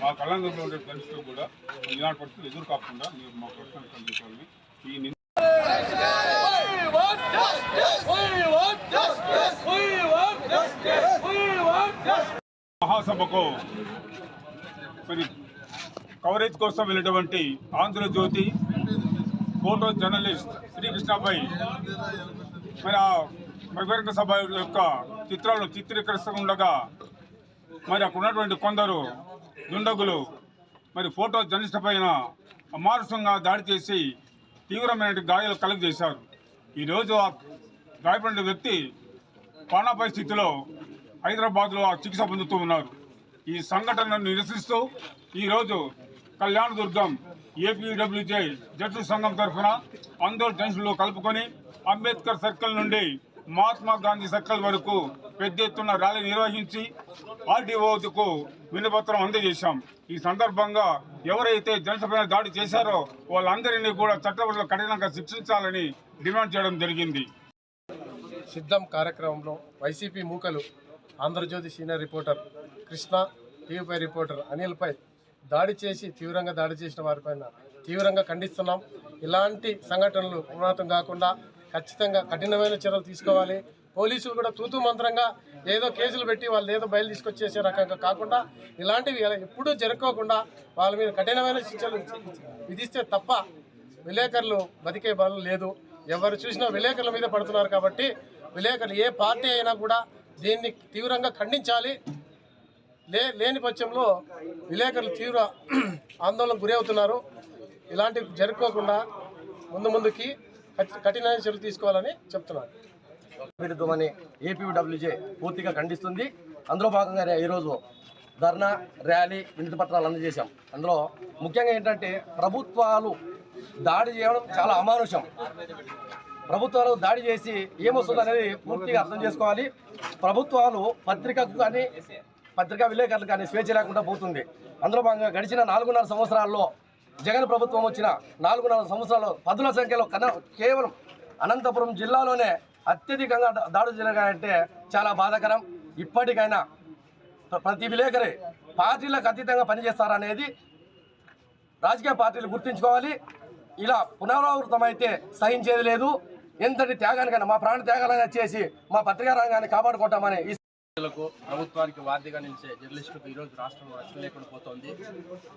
మా కళాంగంలో ఉండే పరిస్థితులు కూడా ఇలాంటి పరిస్థితులు ఎదురు కాకుండా మీరు మా ప్రశ్నలు కల్పించాలని ఈ మహాసభకు మరి కవరేజ్ కోసం వెళ్ళినటువంటి ఆంధ్రజ్యోతి ఫోటో జర్నలిస్ట్ శ్రీకృష్ణపై మరి ఆ బహిరంగ సభ యొక్క చిత్రాలను చిత్రీకరిస్తుండగా మరి అక్కడ ఉన్నటువంటి కొందరు దుండగులు మరి ఫోటో జర్నలిస్ట్ పైన అమానుషంగా దాడి చేసి తీవ్రమైన గాయాలు కలుగజేశారు ఈరోజు ఆ గాయపడిన వ్యక్తి ప్రాణాపాయ స్థితిలో హైదరాబాద్లో ఆ చికిత్స పొందుతూ ఉన్నారు. ఈ సంఘటనను నిరసిస్తూ ఈరోజు కళ్యాణ దుర్గం ఏపీడబ్ల్యూజే జట్టు సంఘం తరఫున అందరూ జంక్షన్లో కలుపుకొని అంబేద్కర్ సర్కిల్ నుండి మహాత్మా గాంధీ సర్కిల్ వరకు పెద్ద ఎత్తున ర్యాలీ నిర్వహించి ఆర్డీఓకు వినపత్రం అందజేశాం. ఈ సందర్భంగా ఎవరైతే జనసభ దాడి చేశారో వాళ్ళందరినీ కూడా చట్టపరంగా కఠినంగా శిక్షించాలని డిమాండ్ చేయడం జరిగింది. సిద్ధం కార్యక్రమంలో వైసీపీ మూకలు ఆంధ్రజ్యోతి సీనియర్ రిపోర్టర్ కృష్ణ టీవీపై రిపోర్టర్ అనిల్పై దాడి చేసి తీవ్రంగా దాడి చేసిన వారిపైన తీవ్రంగా ఖండిస్తున్నాం. ఇలాంటి సంఘటనలు పునరావృతం కాకుండా ఖచ్చితంగా కఠినమైన చర్యలు తీసుకోవాలి. పోలీసులు కూడా తూతు మంత్రంగా ఏదో కేసులు పెట్టి వాళ్ళు ఏదో బయలు తీసుకొచ్చేసే రకంగా కాకుండా ఇలాంటివి ఎప్పుడూ జరుపుకోకుండా వాళ్ళ మీద కఠినమైన శిక్షలు విధిస్తే తప్ప విలేకరులు బతికే బలం లేదు. ఎవరు చూసినా విలేకరుల మీద పడుతున్నారు కాబట్టి విలేకరులు ఏ పార్టీ అయినా కూడా దీన్ని తీవ్రంగా ఖండించాలి. లే లేని పక్షంలో విలేకరులు తీవ్ర ఆందోళనకు గురి అవుతున్నారు ఇలాంటివి జరుపుకోకుండా ముందు ముందుకి కఠినమైన చర్యలు తీసుకోవాలని చెప్తున్నారు విరుద్ధమని ఏపీడబ్ల్యూజే పూర్తిగా ఖండిస్తుంది. అందులో భాగంగానే ఈరోజు ధర్నా ర్యాలీ వినతి పత్రాలు అందజేశాం. అందులో ముఖ్యంగా ఏంటంటే ప్రభుత్వాలు దాడి చేయడం చాలా అమానుషం. ప్రభుత్వాలు దాడి చేసి ఏమొస్తుంది అనేది పూర్తిగా అర్థం చేసుకోవాలి. ప్రభుత్వాలు పత్రికకు కానీ పత్రికా విలేకరులు కానీ స్వేచ్ఛ లేకుండా పోతుంది. అందులో భాగంగా గడిచిన నాలుగున్నర సంవత్సరాల్లో జగన్ ప్రభుత్వం వచ్చిన నాలుగున్నర సంవత్సరాలు పదుల సంఖ్యలో కన కేవలం అనంతపురం జిల్లాలోనే అత్యధికంగా దాడులు జరిగాయంటే చాలా బాధాకరం. ఇప్పటికైనా ప్రతి విలేకరి పార్టీలకు అతీతంగా పనిచేస్తారనేది రాజకీయ పార్టీలు గుర్తుంచుకోవాలి. ఇలా పునరావృతమైతే సహించేది లేదు. ఎంతటి త్యాగానికైనా మా ప్రాణ త్యాగాలైనా చేసి మా పత్రికా రంగాన్ని కాపాడుకుంటామని ప్రజలకు ప్రభుత్వానికి వార్తగా నిలిచే జర్నలిస్టులకు ఈరోజు రాష్ట్రంలో రక్షణ లేకుండా పోతోంది.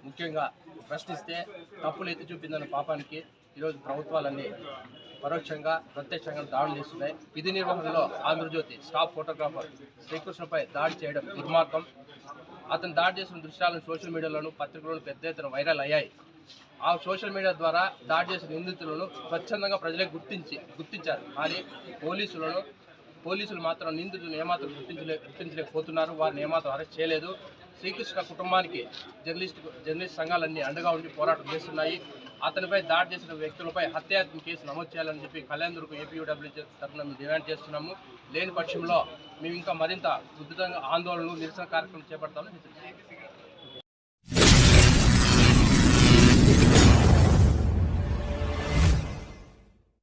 ముఖ్యంగా ప్రశ్నిస్తే తప్పులు ఎత్తి చూపిందన్న పాపానికి ఈరోజు ప్రభుత్వాలన్నీ పరోక్షంగా ప్రత్యక్షంగా దాడులు చేస్తున్నాయి. విధి నిర్వహణలో ఆంధ్రజ్యోతి స్టాఫ్ ఫోటోగ్రాఫర్ శ్రీకృష్ణపై దాడి చేయడం దుర్మార్గం. అతను దాడి చేసిన దృశ్యాలను సోషల్ మీడియాలోను పత్రికలను పెద్ద ఎత్తున వైరల్ అయ్యాయి. ఆ సోషల్ మీడియా ద్వారా దాడి చేసిన నిందితులను స్వచ్ఛందంగా ప్రజలే గుర్తించి గుర్తించారు. కానీ పోలీసులను పోలీసులు మాత్రం నిందితులను ఏమాత్రం గుర్తించలే గుర్తించలేకపోతున్నారు. వారిని ఏమాత్రం అరెస్ట్ చేయలేదు. శ్రీకృష్ణ కుటుంబానికి జర్నలిస్ట్ జర్నలిస్ట్ సంఘాలన్నీ అండగా ఉండి పోరాటం చేస్తున్నాయి. అతనిపై దాడి చేసిన వ్యక్తులపై హత్యాత్మ కేసు నమోదు చేయాలని చెప్పి కళ్యాణ్కు ఏపీయూడబ్ల్యూ తరఫున మేము డిమాండ్ చేస్తున్నాము. లేని పక్షంలో మేము ఇంకా మరింత ఉద్ధృతంగా ఆందోళనలు నిరసన కార్యక్రమం చేపడతామని హెచ్చరిస్తున్నాము